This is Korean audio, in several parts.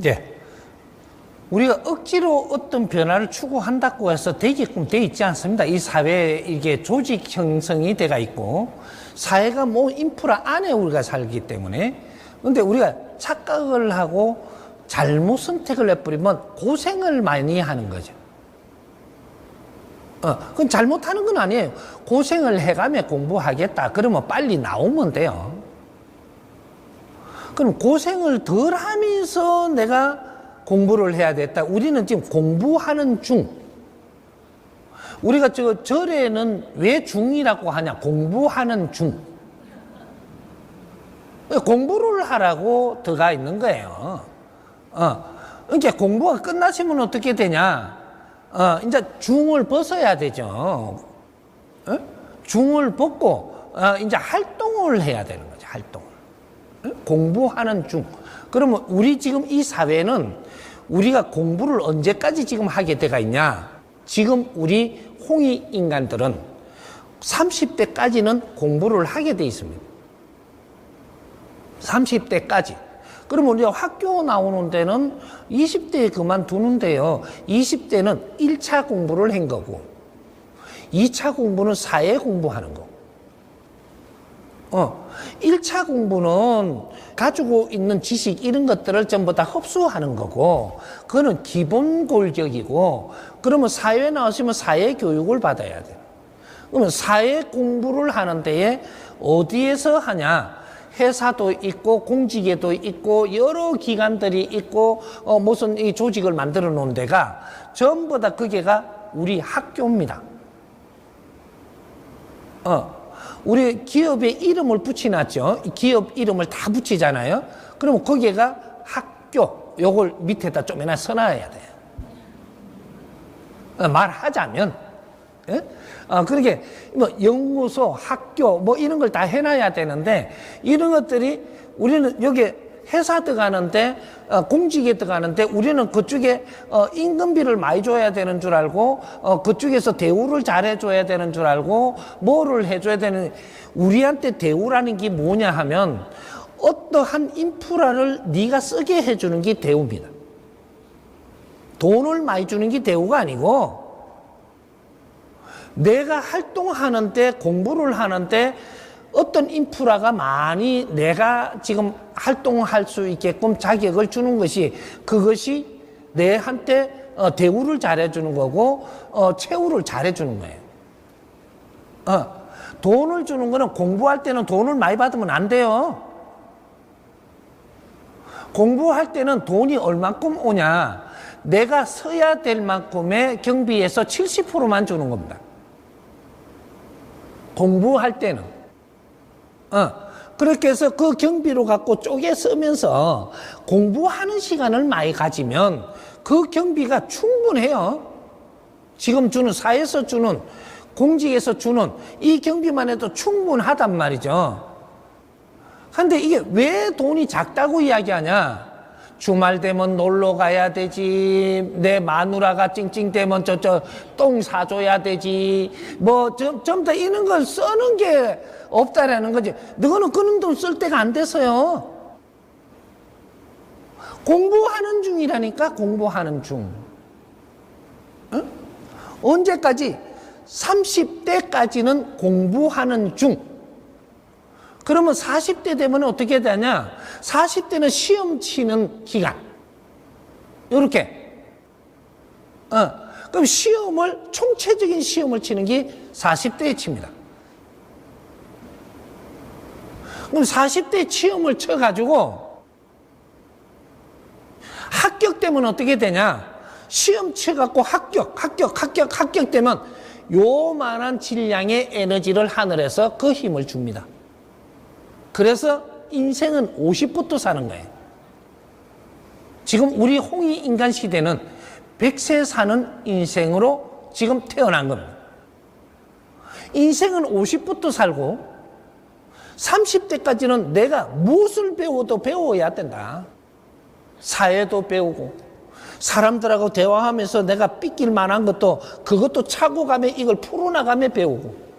이제 우리가 억지로 어떤 변화를 추구한다고 해서 되게끔 돼 있지 않습니다. 이 사회에 이게 조직 형성이 돼가 있고 사회가 뭐 인프라 안에 우리가 살기 때문에 근데 우리가 착각을 하고 잘못 선택을 해버리면 고생을 많이 하는 거죠. 어, 그건 잘못하는 건 아니에요. 고생을 해가며 공부하겠다. 그러면 빨리 나오면 돼요. 그럼 고생을 덜 하면서 내가 공부를 해야 됐다. 우리는 지금 공부하는 중. 우리가 저 절에는 왜 중이라고 하냐? 공부하는 중. 공부를 하라고 들어가 있는 거예요. 어. 이제 공부가 끝나시면 어떻게 되냐? 어, 이제 중을 벗어야 되죠. 어? 중을 벗고, 어, 이제 활동을 해야 되는 거죠, 활동을. 어? 공부하는 중. 그러면 우리 지금 이 사회는 우리가 공부를 언제까지 지금 하게 돼가 있냐? 지금 우리 홍이 인간들은 30대까지는 공부를 하게 돼 있습니다. 30대까지. 그러면 우리가 학교 나오는 데는 20대에 그만두는데요. 20대는 1차 공부를 한 거고, 2차 공부는 사회 공부하는 거. 어, 1차 공부는 가지고 있는 지식 이런 것들을 전부 다 흡수하는 거고, 그거는 기본 골격이고, 그러면 사회 나오시면 사회 교육을 받아야 돼요. 그러면 사회 공부를 하는 데에 어디에서 하냐? 회사도 있고 공직에도 있고 여러 기관들이 있고 어, 무슨 이 조직을 만들어 놓은 데가 전부 다 그게가 우리 학교입니다. 어, 우리 기업에 이름을 붙여놨죠. 기업 이름을 다 붙이잖아요. 그러면 거기가 학교 요걸 밑에다 좀이나 써놔야 돼요. 어, 말하자면 예? 어, 그렇게 뭐 연구소, 학교 뭐 이런 걸 다 해놔야 되는데 이런 것들이 우리는 여기 회사 들어가는데 어, 공직에 들어가는데 우리는 그쪽에 어, 임금비를 많이 줘야 되는 줄 알고 어, 그쪽에서 대우를 잘해 줘야 되는 줄 알고 뭐를 해줘야 되는 우리한테 대우라는 게 뭐냐 하면 어떠한 인프라를 네가 쓰게 해주는 게 대우입니다. 돈을 많이 주는 게 대우가 아니고 내가 활동하는데 공부를 하는데 어떤 인프라가 많이 내가 지금 활동할 수 있게끔 자격을 주는 것이 그것이 내한테 어, 대우를 잘해주는 거고 어, 최후를 잘해주는 거예요. 어, 돈을 주는 거는 공부할 때는 돈을 많이 받으면 안 돼요. 공부할 때는 돈이 얼마큼 오냐? 내가 써야 될 만큼의 경비에서 70%만 주는 겁니다. 공부할 때는. 어, 그렇게 해서 그 경비로 갖고 쪼개 쓰면서 공부하는 시간을 많이 가지면 그 경비가 충분해요. 지금 주는 사회에서 주는 공직에서 주는 이 경비만 해도 충분하단 말이죠. 근데 이게 왜 돈이 작다고 이야기하냐? 주말 되면 놀러 가야 되지. 내 마누라가 찡찡대면 저저 똥 사줘야 되지. 뭐 좀 좀 더 이런 걸 쓰는 게 없다라는 거지. 너는 그런 돈쓸 데가 안 돼서요. 공부하는 중이라니까 공부하는 중. 응? 언제까지? 30대까지는 공부하는 중. 그러면 40대 되면 어떻게 되냐? 40대는 시험 치는 기간. 이렇게. 어. 그럼 시험을, 총체적인 시험을 치는 게 40대에 칩니다. 그럼 40대 시험을 쳐가지고 합격되면 어떻게 되냐? 시험 쳐갖고 합격, 합격, 합격, 합격되면 요만한 질량의 에너지를 하늘에서 그 힘을 줍니다. 그래서 인생은 50부터 사는 거예요. 지금 우리 홍이 인간 시대는 100세 사는 인생으로 지금 태어난 겁니다. 인생은 50부터 살고 30대까지는 내가 무엇을 배워도 배워야 된다. 사회도 배우고 사람들하고 대화하면서 내가 삐낄 만한 것도 그것도 차고 가며 이걸 풀어나가며 배우고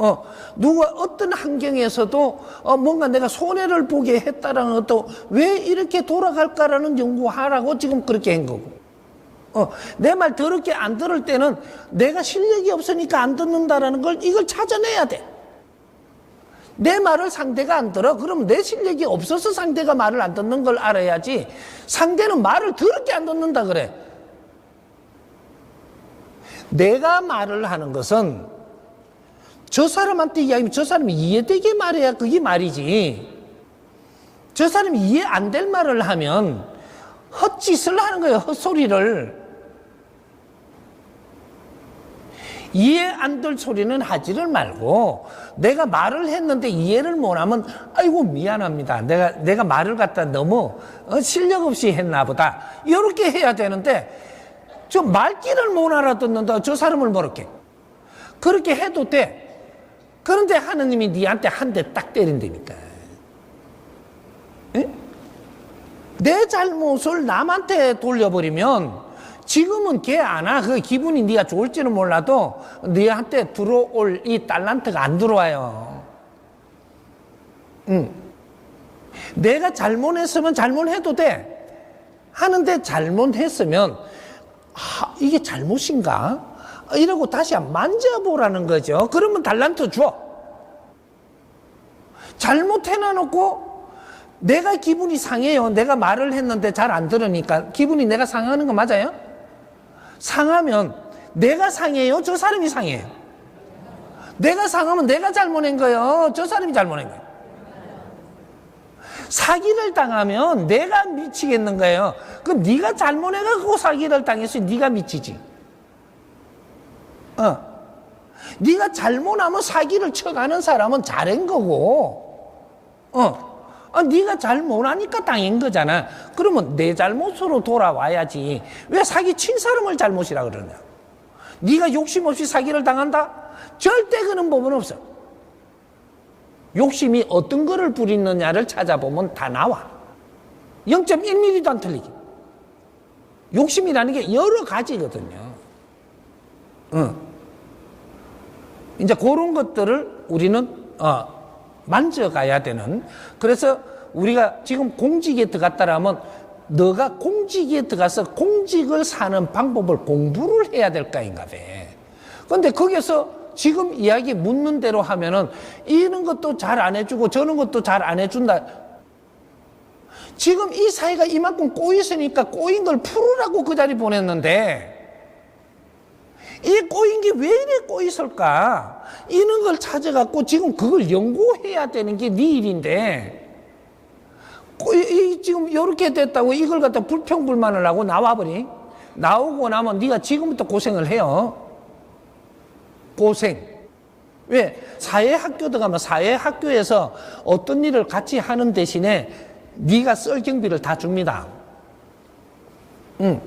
어, 누가 어떤 환경에서도 어, 뭔가 내가 손해를 보게 했다라는 것도 왜 이렇게 돌아갈까라는 연구하라고 지금 그렇게 한 거고. 어, 내 말 더럽게 안 들을 때는 내가 실력이 없으니까 안 듣는다라는 걸 이걸 찾아내야 돼. 내 말을 상대가 안 들어. 그럼 내 실력이 없어서 상대가 말을 안 듣는 걸 알아야지. 상대는 말을 더럽게 안 듣는다 그래. 내가 말을 하는 것은 저 사람한테 이야기하면 저 사람이 이해되게 말해야 그게 말이지. 저 사람이 이해 안 될 말을 하면 헛짓을 하는 거예요. 헛소리를. 이해 안 될 소리는 하지를 말고 내가 말을 했는데 이해를 못하면 아이고 미안합니다. 내가 내가 말을 갖다 너무 어, 실력 없이 했나 보다. 이렇게 해야 되는데 저 말귀를 못 알아듣는다. 저 사람을 모르게 그렇게 해도 돼. 그런데 하느님이 네한테 한 대 딱 때린다니까. 에? 내 잘못을 남한테 돌려버리면 지금은 걔안 와. 그 기분이 네가 좋을지는 몰라도 네한테 들어올 이 달란트가 안 들어와요. 응. 내가 잘못했으면 잘못해도 돼. 하는데 잘못했으면 아, 이게 잘못인가? 이러고 다시 한번 만져보라는 거죠. 그러면 달란트 줘. 잘못 해놔놓고 내가 기분이 상해요. 내가 말을 했는데 잘 안 들으니까 기분이 내가 상하는 거 맞아요? 상하면 내가 상해요? 저 사람이 상해요? 내가 상하면 내가 잘못한 거예요? 저 사람이 잘못한 거예요? 사기를 당하면 내가 미치겠는 거예요. 그럼 네가 잘못해가지고 사기를 당했어. 네가 미치지. 어. 네가 잘못하면 사기를 쳐가는 사람은 잘한 거고. 어. 아, 네가 잘못하니까 당한 거잖아. 그러면 내 잘못으로 돌아와야지. 왜 사기 친 사람을 잘못이라 그러냐? 네가 욕심 없이 사기를 당한다? 절대 그런 법은 없어. 욕심이 어떤 거를 부리느냐를 찾아보면 다 나와. 0.1mm도 안 틀리게. 욕심이라는 게 여러 가지거든요. 응. 이제 그런 것들을 우리는 어, 만져가야 되는 그래서 우리가 지금 공직에 들어갔다라면 너가 공직에 들어가서 공직을 사는 방법을 공부를 해야 될 거인가 봐. 근데 거기서 지금 이야기 묻는 대로 하면은 이런 것도 잘 안 해주고 저런 것도 잘 안 해준다. 지금 이 사회가 이만큼 꼬였으니까 꼬인 걸 풀으라고 그 자리 보냈는데 이 꼬인 게 왜 이래 꼬였을까? 이런 걸 찾아갖고 지금 그걸 연구해야 되는 게 네 일인데 꼬, 이, 지금 이렇게 됐다고 이걸 갖다 불평불만을 하고 나와버리 나오고 나면 네가 지금부터 고생을 해요. 고생. 왜? 사회학교 들어가면 사회학교에서 어떤 일을 같이 하는 대신에 네가 썰 경비를 다 줍니다. 응.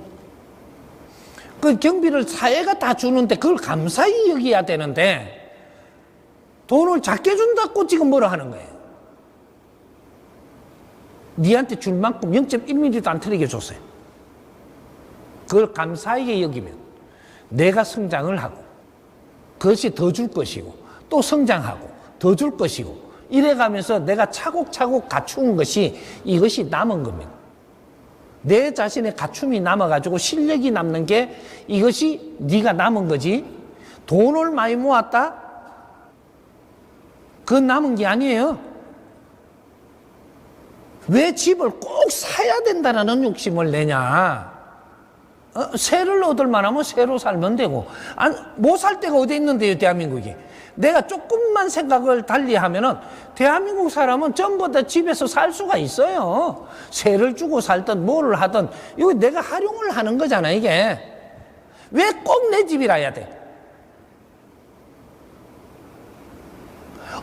그 경비를 사회가 다 주는데 그걸 감사히 여겨야 되는데 돈을 작게 준다고 지금 뭐라 하는 거예요. 니한테 줄 만큼 0.1mm도 안 틀리게 줬어요. 그걸 감사하게 여기면 내가 성장을 하고 그것이 더 줄 것이고 또 성장하고 더 줄 것이고 이래가면서 내가 차곡차곡 갖춘 것이 이것이 남은 겁니다. 내 자신의 갖춤이 남아가지고 실력이 남는 게 이것이 네가 남은 거지. 돈을 많이 모았다? 그건 남은 게 아니에요. 왜 집을 꼭 사야 된다는 욕심을 내냐? 어, 새를 얻을 만하면 새로 살면 되고, 못살 데가 어디 있는데요, 대한민국이. 내가 조금만 생각을 달리 하면은 대한민국 사람은 전부 다 집에서 살 수가 있어요. 세를 주고 살든 뭐를 하든 이거 내가 활용을 하는 거잖아, 이게. 왜 꼭 내 집이라 해야 돼?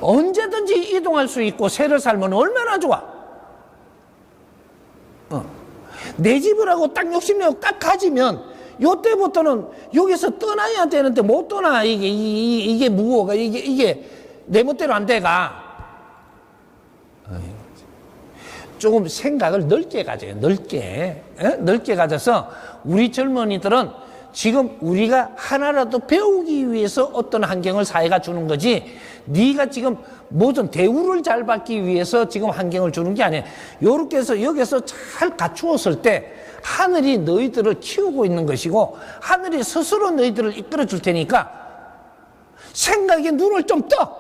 언제든지 이동할 수 있고 새를 살면 얼마나 좋아. 어. 내 집이라고 딱 욕심내고 딱 가지면 요때부터는 여기서 떠나야 되는데 못 떠나. 이게 이, 이게 무거워가 이게 이게 내 멋대로 안 돼가. 조금 생각을 넓게 가져요 넓게. 에? 넓게 가져서 우리 젊은이들은 지금 우리가 하나라도 배우기 위해서 어떤 환경을 사회가 주는 거지 네가 지금 무슨 대우를 잘 받기 위해서 지금 환경을 주는 게 아니야. 요렇게 해서 여기서 잘 갖추었을 때 하늘이 너희들을 키우고 있는 것이고 하늘이 스스로 너희들을 이끌어 줄 테니까 생각에 눈을 좀 떠.